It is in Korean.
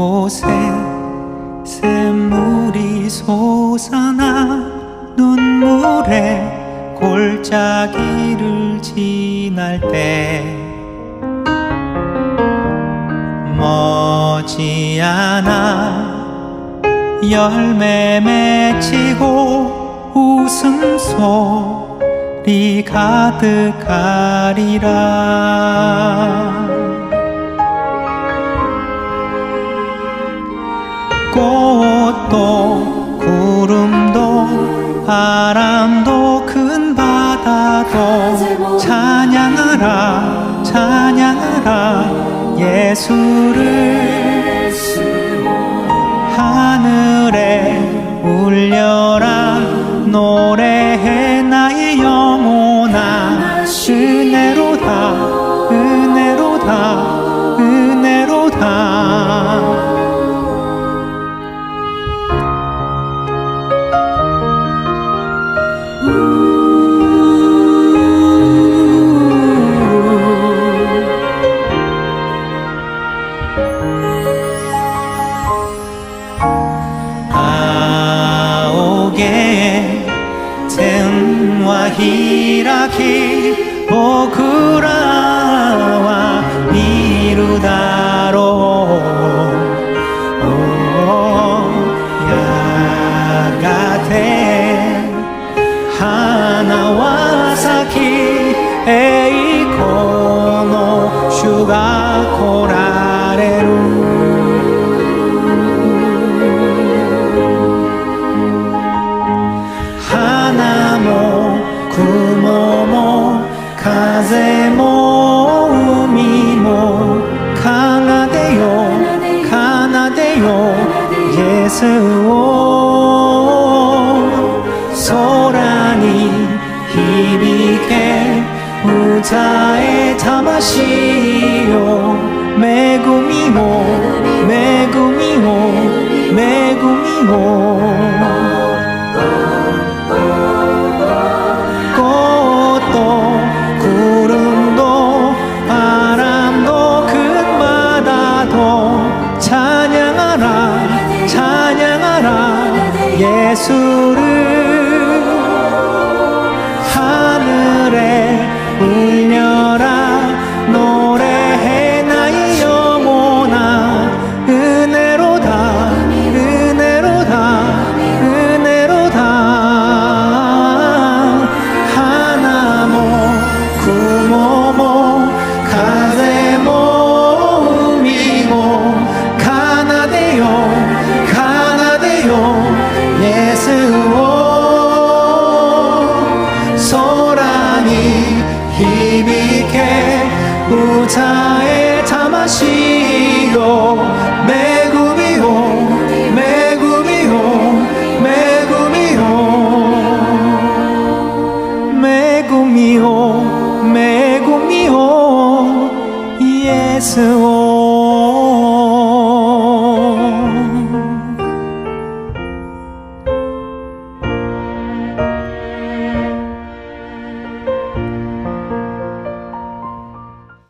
곳에 샘물이 솟아나 눈물에 골짜기를 지날 때 머지않아 열매 맺히고 웃음소리 가득하리라 꽃도 구름도 바람도 큰 바다도 찬양하라 찬양하라. 예수를 하늘에 울려라. 노래해 나의 영혼아. 은혜로다 은혜로다 은혜로다 젠와 히라키 세워 소란히 힘있게 우자의 다마시요 메구미모 메구미모 메구미모 찬 우자의魂よ 매구미요 매구미요 매구미요. 매구미요 매구미요. 예수